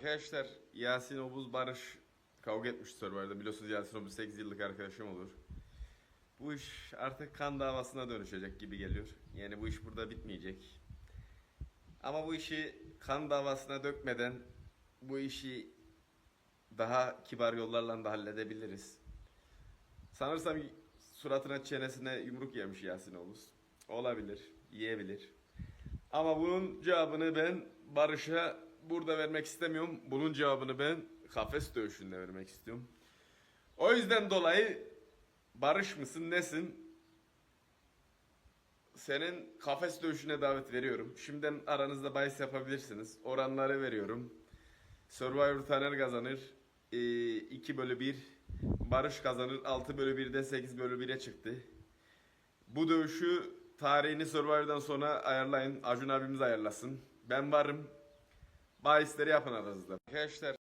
Arkadaşlar Yasin Obuz Barış kavga etmiş Survivor'da. Biliyorsunuz Yasin Obuz 8 yıllık arkadaşım olur. Bu iş artık kan davasına dönüşecek gibi geliyor. Yani bu iş burada bitmeyecek. Ama bu işi kan davasına dökmeden bu işi daha kibar yollarla da halledebiliriz. Sanırsam suratına çenesine yumruk yemiş Yasin Obuz. Olabilir, yiyebilir. Ama bunun cevabını ben Barış'a burada vermek istemiyorum. Bunun cevabını ben kafes dövüşünde vermek istiyorum. O yüzden dolayı Barış mısın nesin? Senin kafes dövüşüne davet veriyorum. Şimdiden aranızda bahis yapabilirsiniz. Oranları veriyorum. Survivor Taner kazanır. 2 bölü 1. Barış kazanır. 6 bölü 1'de 8 bölü 1'e çıktı. Bu dövüşü tarihini Survivor'dan sonra ayarlayın. Acun abimiz ayarlasın. Ben varım. Bahisleri yapın aranızda. Arkadaşlar